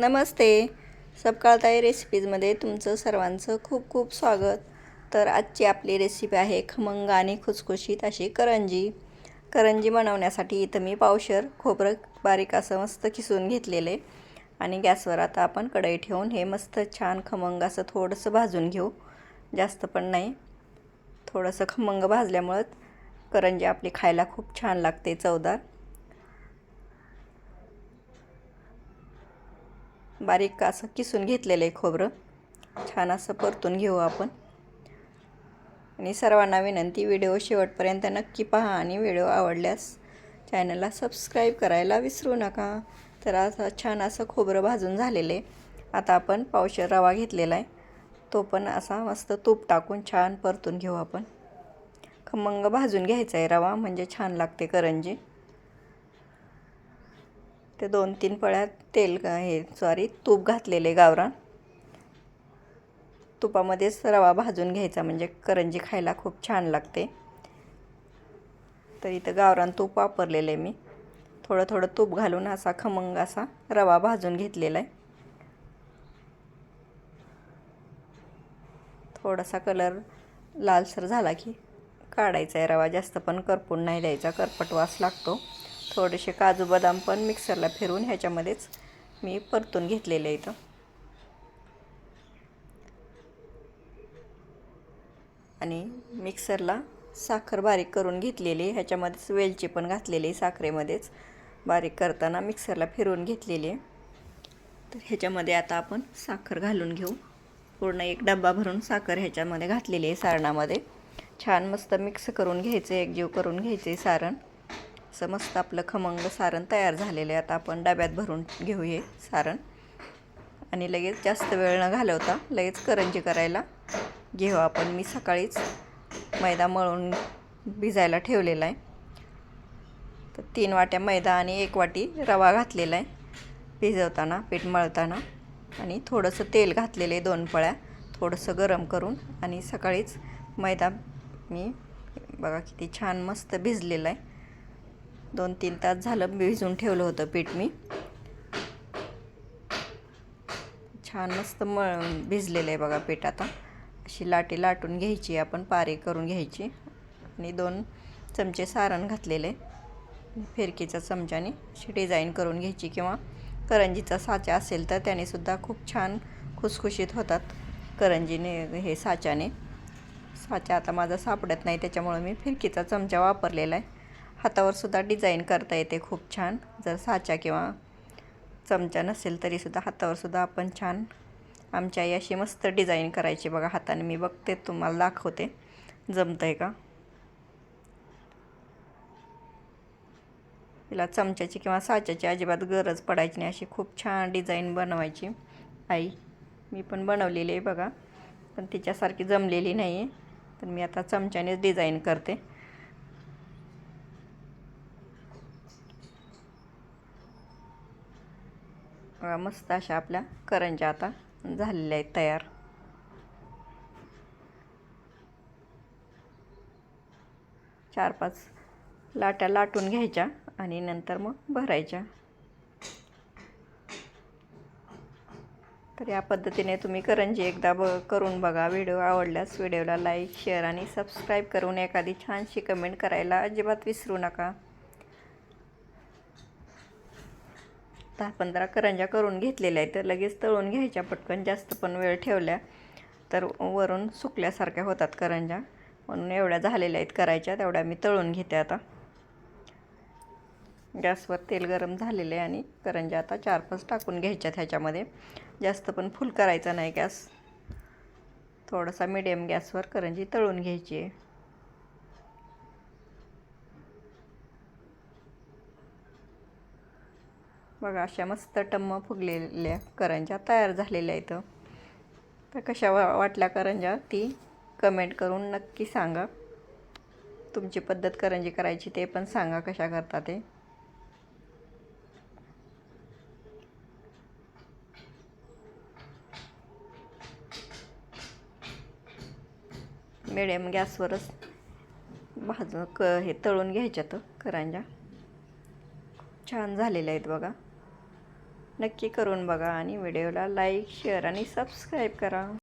नमस्ते. सपकाळताई रेसिपीजमध्ये तुमचं सर्वांचं खूप खूप स्वागत. तर आजची आपली रेसिपी आहे खमंग आणि खुसखुशीत अशी करंजी. करंजी बनवण्यासाठी इथं मी पावशर खोबरं बारीक असं मस्त किसून घेतलेले. आणि गॅसवर आता आपण कढई ठेवून हे मस्त छान खमंग असं थोडंसं भाजून घेऊ. जास्त पण नाही. थोडंसं खमंग भाजल्यामुळं करंजी आपली खायला खूप छान लागते चवदार. बारीक असं किसून घेतलेलं आहे खोबरं. छान असं परतून घेऊ आपण. आणि सर्वांना विनंती व्हिडिओ शेवटपर्यंत नक्की पहा आणि व्हिडिओ आवडल्यास चॅनलला सबस्क्राईब करायला विसरू नका. तर असं छान असं खोबरं भाजून झालेलं आहे. आता आपण पावशेर रवा घेतलेला आहे. तो पण असा मस्त तूप टाकून छान परतून घेऊ आपण. खमंग भाजून घ्यायचा आहे रवा म्हणजे छान लागते करंजी. ते दोन तीन पळ्यात तेल हे सॉरी तूप घातलेले गावरान. तुपामध्येच रवा भाजून घ्यायचा म्हणजे करंजी खायला खूप छान लागते. तर इथं गावरान तूप वापरलेलं आहे मी. थोडं थोडं तूप घालून असा खमंग असा रवा भाजून घेतलेला आहे थोडासा कलर लालसर झाला की काढायचा आहे रवा जास्त पण करपून नाही द्यायचा करपट वास लागतो. थोडेसे काजू बदाम पण मिक्सरला फिरून ह्याच्यामध्येच मी परतून घेतलेले इथं आणि मिक्सरला साखर बारीक करून घेतलेली ह्याच्यामध्येच वेलची पण घातलेली साखरेमध्येच. बारीक करताना मिक्सरला फिरवून घेतलेली आहे. तर ह्याच्यामध्ये आता आपण साखर घालून घेऊ. पूर्ण एक डब्बा भरून साखर ह्याच्यामध्ये घातलेली आहे सारणामध्ये. छान मस्त मिक्स करून घ्यायचं एकजीव करून घ्यायचे सारण. असं मस्त आपलं खमंग सारण तयार झालेलं आहे. आता आपण डब्यात भरून घेऊ हे सारण. आणि लगेच जास्त वेळ न घालवता लगेच करंजी करायला घेऊ आपण. मी सकाळीच मैदा मळून भिजायला ठेवलेला आहे. तर तीन वाट्या मैदा आणि एक वाटी रवा घातलेला आहे. भिजवताना पीठ मळताना. आणि थोडंसं तेल घातलेलं आहे दोन पळ्या. थोडंसं गरम करून आणि सकाळीच मैदा मी बघा किती छान मस्त भिजलेला आहे. दोन तीन तास झालं भिजून ठेवलं होतं पीठ मी. छान मस्त मळ भिजलेलं आहे बघा पीठ आता. अशी लाटी लाटून घ्यायची आपण पारी करून घ्यायची. आणि दोन चमचे सारण घातलेले फिरकीचा चमच्याने अशी डिझाईन करून घ्यायची. किंवा करंजीचा साचा असेल तर त्यानेसुद्धा खूप छान खुसखुशीत होतात करंजीने हे साच्याने. साचा आता माझा सापडत नाही त्याच्यामुळं मी फिरकीचा चमचा वापरलेला आहे. हातावर सुद्धा डिझाईन करता येते खूप छान. जर साचा किंवा चमचा नसेल तरीसुद्धा हातावर सुद्धा आपण छान आमच्या आई अशी मस्त डिझाईन करायची बघा हाताने. मी बघते तुम्हाला दाखवते. जमतं आहे का? तिला चमच्याची किंवा साच्याची अजिबात गरज पडायची नाही. अशी खूप छान डिझाईन बनवायची. आई मी पण बनवलेली आहे बघा. पण तिच्यासारखी जमलेली नाही आहे तर मी आता चमच्यानेच डिझाईन करते. मस्त अशा आपल्या करंज्या आता झालेल्या आहेत तयार. चार पाच लाट्या लाटून घ्यायच्या आणि नंतर मग भरायच्या. तर या पद्धतीने तुम्ही करंजी एकदा ब करून बघा. व्हिडिओ आवडल्यास व्हिडिओला लाईक शेअर आणि सबस्क्राईब करून एखादी छानशी कमेंट करायला अजिबात विसरू नका. दहा पंधरा करंज्या करून घेतलेल्या आहेत. तर लगेच तळून घ्यायच्या पटकन जास्त पण वेळ ठेवल्या तर वरून सुकल्यासारख्या होतात करंज्या. म्हणून एवढ्या झालेल्या आहेत करायच्या तेवढ्या मी तळून घेते आता. गॅसवर तेल गरम झालेले आणि करंज्या आता चार पाच टाकून घ्यायच्यात ह्याच्यामध्ये. जास्त पण फुल करायचा नाही गॅस. थोडासा मिडियम गॅसवर करंजी तळून घ्यायची आहे. बघा अशा मस्त टम्म फुगलेल्या करंज्या तयार झालेल्या आहेत. तर कशा वा वाटल्या करंज्या ती कमेंट करून नक्की सांगा. तुमची पद्धत करंजी करायची ते पण सांगा कशा करता ते. मिडियम गॅसवरच भाजून क हे तळून घ्यायच्यात करंज्या. छान झालेल्या आहेत बघा. नक्की करून बघा आणि व्हिडिओला लाईक शेअर आणि सबस्क्राईब करा.